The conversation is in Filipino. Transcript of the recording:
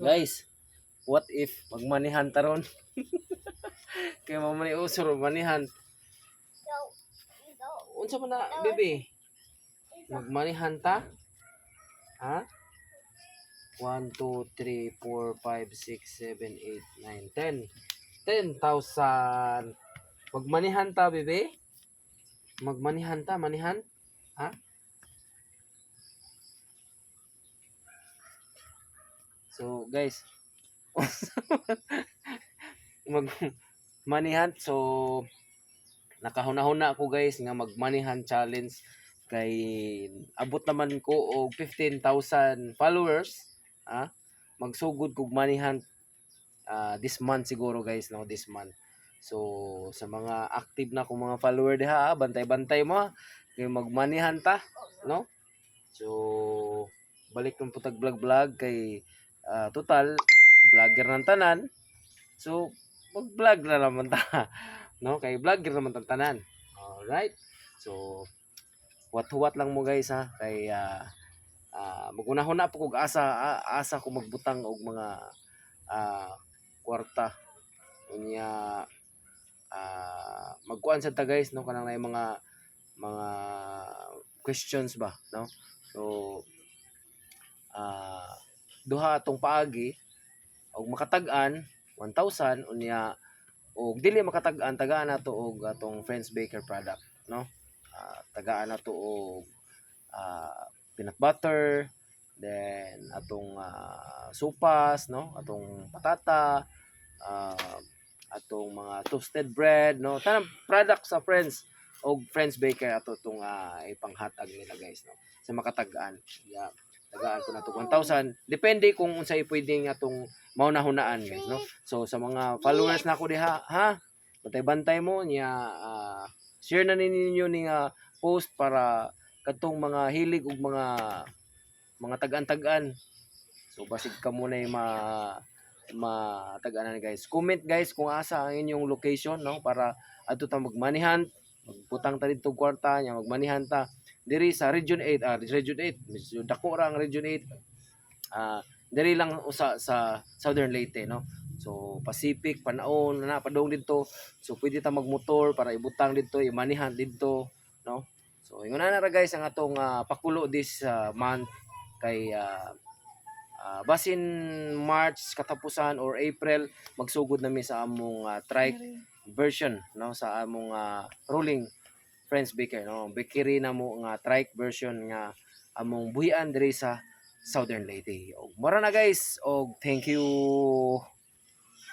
Guys, what if magmanihan taron? Kaya mamani usor manihan. Unsa man na, bebe? Magmanihan ta? Ha? 1, 2, 3, 4, 5, 6, 7, 8, 9, 10. 10,000. Magmanihan ta, bebe? Magmanihan ta, manihan? Ha? So, guys, mag manihan so nakahuna-huna ako guys nga magmanihan challenge. Kay abot naman ko og 15,000 followers ha? Magsugod kog manihan ah, this month siguro guys no this month. So sa mga active na kong mga follower diha ha, bantay-bantay mo ha. kay magmanihan ta no? So balik ng putag vlog-vlog kay ah, total vlogger ng tanan. So mag-vlog na naman ta no? Kay vlogger naman tang tanan. Alright. So what-what lang mo guys ha? Kay ah ah, magunahon na po kog asa a- asa ko magbutang og mga ah, kwarta. Unya ah magkuan sa ta guys no? Kanang na mga mga questions ba no? So ah duha atong paagi og makatag-an 1,000 unya og dili makatag-an tagaan nato og atong Friends Baker product no? Ah, tagaan nato og ah, peanut butter then atong ah, supas no? Atong patata ah, atong mga toasted bread no? Tanang product sa Friends og Friends Baker ato tong uh, ipanghatag nila guys no? Sa makatag-an yeah tagaan ko na to 1,000 depende kung unsay pwedeng atong maunahunaan guys no? So sa mga followers na ko diha ha? Bantay-bantay mo niya ah, share na ninyo ni nga post para katong mga hilig ug mga mga tagaan-tagaan so basig ka muna yung ma mataganan guys. Comment guys kung asa ang inyong location no? Para adto ta magmanihan magbutang ta dito kwarta nya magmanihan ta diri sa region 8 ah region 8 medyo dako ra ang region 8 ah diri lang usa sa Southern Leyte no? So Pacific panaon na padong dito so pwede ta magmotor para ibutang dito imanihan dito no? So ingon na ra guys ang atong ah, pakulo this ah, month kay ah, ah, basin March katapusan or April magsugod nami sa among ah, trike version no? Sa among ah, rolling friends baker no? Bakery na mo nga trike version nga among buhian diri sa Southern Leyte. Og mara na guys. Og thank you